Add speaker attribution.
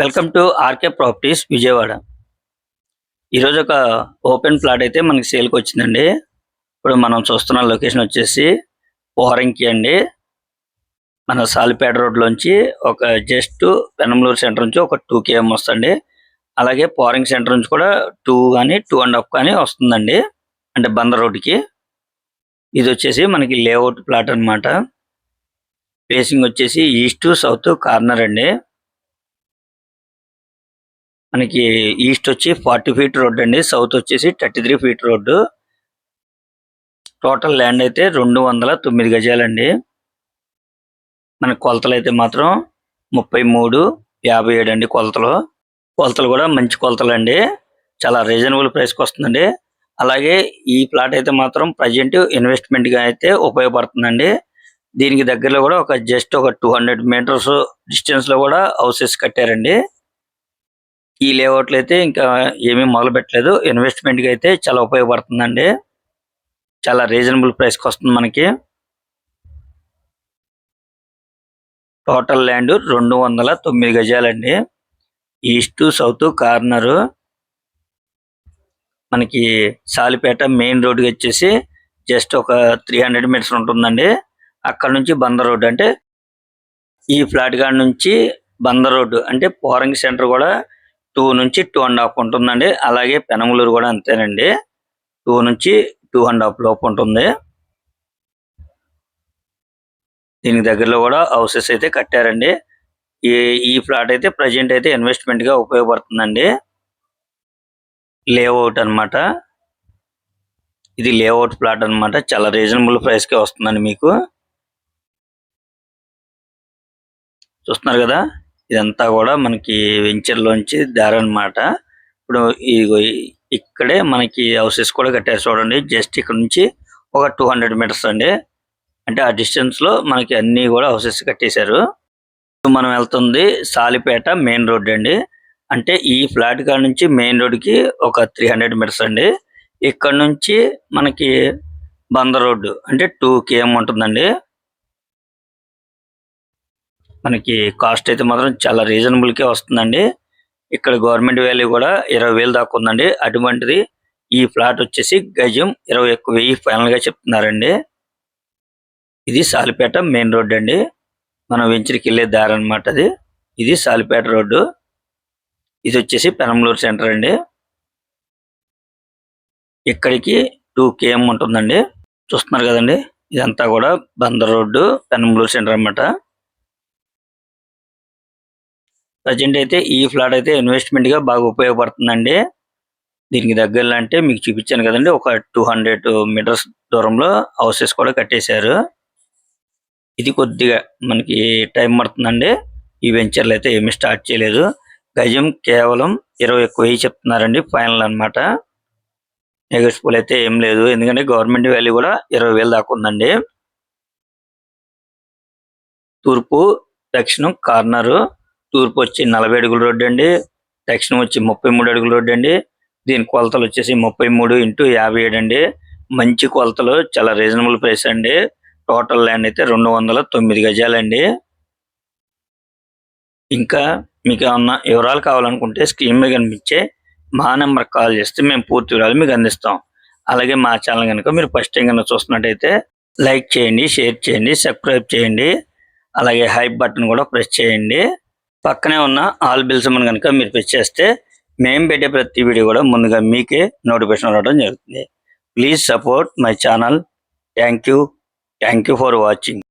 Speaker 1: Welcome to RK properties Vijayawada. ఈరోజు ఒక open plot అయితే మనకి సేల్కి వచ్చిందండి. ఇప్పుడు మనం చూస్తున్న లొకేషన్ వచ్చేసి పోహరంకి అండి. మన సాలిపేట రోడ్లోంచి ఒక జస్ట్ పెనంలూరు సెంటర్ నుంచి ఒక టూ కేఎం వస్తుంది. అలాగే పోరింగ్ సెంటర్ నుంచి కూడా టూ కానీ టూ అండ్ హాఫ్ కానీ వస్తుందండి. అంటే బందర్ రోడ్డుకి ఇది వచ్చేసి మనకి లేఅవుట్ ప్లాట్ అన్నమాట. ఫేసింగ్ వచ్చేసి ఈస్ట్ సౌత్ కార్నర్ అండి. మనకి ఈస్ట్ వచ్చి ఫార్టీ ఫీట్ రోడ్ అండి. సౌత్ వచ్చేసి thirty three feet road. Total land అయితే రెండు వందల తొమ్మిది గజాలండి. మన కొలతలు అయితే మాత్రం ముప్పై మూడు యాభై ఏడు అండి కొలతలు. కొలతలు కూడా మంచి కొలతలు అండి చాలా రీజనబుల్ ప్రైస్కి వస్తుందండి. అలాగే ఈ ప్లాట్ అయితే మాత్రం ప్రజెంట్ ఇన్వెస్ట్మెంట్గా అయితే ఉపయోగపడుతుందండి. దీనికి దగ్గరలో కూడా ఒక జస్ట్ ఒక టూ హండ్రెడ్ మీటర్స్ డిస్టెన్స్లో కూడా హౌసెస్ కట్టారండి. ఈ లేఅవుట్లు అయితే ఇంకా ఏమీ మొదలు పెట్టలేదు. ఇన్వెస్ట్మెంట్కి అయితే చాలా ఉపయోగపడుతుందండి. చాలా రీజనబుల్ ప్రైస్కి వస్తుంది మనకి. టోటల్ ల్యాండ్ రెండు వందల తొమ్మిది గజాలండి. ఈస్ట్ సౌత్ కార్నర్ మనకి సాలిపేట మెయిన్ రోడ్ వచ్చేసి జస్ట్ ఒక త్రీ హండ్రెడ్ మీటర్స్ ఉంటుందండి. అక్కడ నుంచి బంద రోడ్ అంటే ఈ ఫ్లాట్ గార్డ్ నుంచి బంద రోడ్ అంటే పోరంగి సెంటర్ కూడా టూ నుంచి టూ అండ్ హాఫ్ ఉంటుందండి. అలాగే పెనమలూరు కూడా అంతేనండి. టూ నుంచి టూ అండ్ హాఫ్ లోపు ఉంటుంది. దీనికి దగ్గరలో కూడా హౌసెస్ అయితే కట్టారండి. ఈ ఈ ప్లాట్ అయితే ప్రజెంట్ అయితే ఇన్వెస్ట్మెంట్గా ఉపయోగపడుతుందండి. లేఅవుట్ అన్నమాట. ఇది లేఅవుట్ ప్లాట్ అన్నమాట. చాలా రీజనబుల్ ప్రైస్ కే వస్తుందండి మీకు. చూస్తున్నారు కదా? ఇదంతా కూడా మనకి వెంచర్ లోంచి దారి అన్నమాట ఇప్పుడు ఇదిగో ఇక్కడే మనకి హౌసెస్ కూడా కట్టారు చూడండి. జస్ట్ ఇక్కడ నుంచి ఒక టూ హండ్రెడ్ మీటర్స్ అండి. అంటే ఆ డిస్టెన్స్లో మనకి అన్ని కూడా హౌసెస్ కట్టేశారు. ఇప్పుడు మనం వెళ్తుంది సాలిపేట మెయిన్ రోడ్ అండి. అంటే ఈ ఫ్లాట్ కాడ నుంచి మెయిన్ రోడ్కి ఒక త్రీ హండ్రెడ్ మీటర్స్ అండి. ఇక్కడ నుంచి మనకి బంద రోడ్డు అంటే టూ కేఎం ఉంటుందండి. మనకి కాస్ట్ అయితే మాత్రం చాలా రీజనబుల్కే వస్తుందండి. ఇక్కడ గవర్నమెంట్ వాల్యూ కూడా ఇరవై వేలు దాకా ఉందండి. అటువంటిది ఈ ఫ్లాట్ వచ్చేసి గజం ఇరవై ఒక్క వెయ్యి ఫైనల్గా చెప్తున్నారండి. ఇది సాలిపేట మెయిన్ రోడ్ అండి. మనం వెంచర్కి వెళ్ళే దారి అన్నమాట అది. ఇది సాలిపేట రోడ్డు. ఇది వచ్చేసి పెనంలూరు సెంటర్ అండి. ఇక్కడికి టూ కేఎం ఉంటుందండి. చూస్తున్నారు కదండి. ఇదంతా కూడా బందర్ రోడ్డు పెనంలూరు సెంటర్ అన్నమాట. ప్రజెంట్ అయితే ఈ ఫ్లాట్ అయితే ఇన్వెస్ట్మెంట్గా బాగా ఉపయోగపడుతుందండి. దీనికి దగ్గరలో అంటే మీకు చూపించాను కదండి ఒక టూ హండ్రెడ్ మీటర్స్ దూరంలో హౌసెస్ కూడా కట్టేశారు. ఇది కొద్దిగా మనకి టైం పడుతుందండి. ఈ వెంచర్లు అయితే ఏమీ స్టార్ట్ చేయలేదు. గజం కేవలం ఇరవై ఒక్క వెయ్యి చెప్తున్నారండి ఫైనల్ అన్నమాట. నెగోషియబుల్ అయితే ఏం లేదు. ఎందుకంటే గవర్నమెంట్ వాల్యూ కూడా ఇరవై వేలు దాకా ఉందండి. తూర్పు దక్షిణం కార్నరు తూర్పు వచ్చి నలభై అడుగుల రోడ్డు అండి. దక్షిణం వచ్చి ముప్పై మూడు అడుగుల రోడ్డు అండి. దీని కొలతలు వచ్చేసి ముప్పై మూడు ఇంటూ యాభై ఏడు అండి. మంచి కొలతలు చాలా రీజనబుల్ ప్రైస్ అండి. టోటల్ ల్యాండ్ అయితే రెండు వందల తొమ్మిది గజాలండి. ఇంకా మీకు ఏమన్నా వివరాలు కావాలనుకుంటే స్క్రీన్ మీద కనిపించే మా నెంబర్ కాల్ చేస్తే మేము పూర్తి వివరాలు మీకు అందిస్తాం. అలాగే మా ఛానల్ కనుక మీరు ఫస్ట్ టైం కనుక చూస్తున్నట్టయితే లైక్ చేయండి షేర్ చేయండి సబ్స్క్రైబ్ చేయండి. అలాగే హైప్ బటన్ కూడా ప్రెస్ చేయండి. పక్కనే ఉన్న ఆల్ బిల్స్ మన కనుక మీరు ప్రెస్ చేస్తే మేము పెట్టే ప్రతి వీడియో కూడా ముందుగా మీకే నోటిఫికేషన్ రావడం జరుగుతుంది. Please support my channel thank you thank you for watching